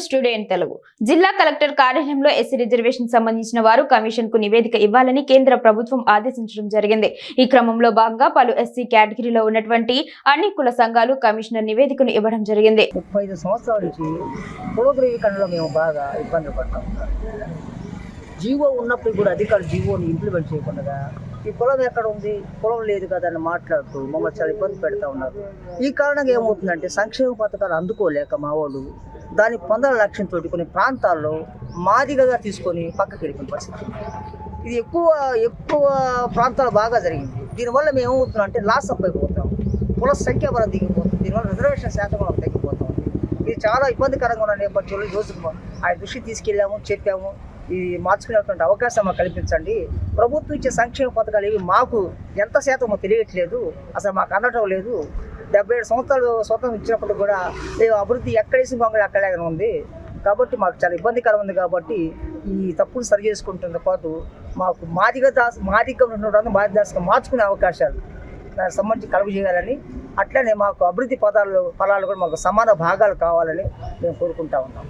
News in Telugu. జిల్లా collector కార్యాలయంలో SC reservation సంబంధించిన వారు కమిషన్కు నివేదిక ఇవ్వాలని కేంద్ర ప్రభుత్వం ఆదేశించడం జరిగింది. ఈ క్రమంలో భాగంగా పలు ఎస్సీ కేటగిరీలో ఉన్నటువంటి అన్ని కుల సంఘాలు కమిషనర్ నివేదికను ఇవ్వడం జరిగింది. ముప్పై ఐదు సంవత్సరాల నుంచి మేము బాగా ఇబ్బంది పడతాం. జీవో ఉన్నప్పుడు కూడా అధికారులు జీవోని ఇంప్లిమెంట్ చేయకుండా ఈ కులం ఎక్కడ ఉంది? కులం లేదు కదా అని మాట్లాడుతూ మమ్మల్ని చాలా ఇబ్బంది పెడతా ఉన్నారు. ఈ కారణంగా ఏమవుతుందంటే సంక్షేమ పథకాలు అందుకోలేక మా వాళ్ళు దాన్ని పొందాల లక్ష్యంతో కొన్ని ప్రాంతాల్లో మాదిగగా తీసుకొని పక్కకి వెళ్ళిపోయిన పరిస్థితి. ఇది ఎక్కువ ఎక్కువ ప్రాంతాలు బాగా జరిగింది. దీనివల్ల మేము ఏమవుతున్నాం అంటే లాస్ అప్ అయిపోతాం. కుల సంఖ్య మనం దిగిపోతుంది దీనివల్ల రిజర్వేషన్ శాతం మనం తగ్గిపోతాం. ఇది చాలా ఇబ్బందికరంగా ఉన్న నేపథ్యంలో ఈ ఆ ఆయన దృష్టికి తీసుకెళ్ళాము చెప్పాము. ఇది మార్చుకునేటువంటి అవకాశం మాకు కల్పించండి. ప్రభుత్వం ఇచ్చే సంక్షేమ పథకాలు ఇవి మాకు ఎంత శాతం మాకు తెలియట్లేదు. అసలు మాకు అందటం లేదు. డెబ్బై ఏడు సంవత్సరాలు స్వతంత్రం ఇచ్చినప్పుడు కూడా మేము అభివృద్ధి ఎక్కడేసి మమ్మల్ని అక్కడలాగా ఉంది. కాబట్టి మాకు చాలా ఇబ్బందికరం ఉంది కాబట్టి ఈ తప్పులు సరి చేసుకుంటున్న పాటు మాకు మాదిగ దాస్ మాదిగ ఉన్నటువంటి మాది దాసుగా మార్చుకునే అవకాశాలు దానికి సంబంధించి కలుగు చేయాలని అట్లనే మాకు అభివృద్ధి పదాలు ఫలాలు కూడా మాకు సమాన భాగాలు కావాలని మేము కోరుకుంటా ఉన్నాం.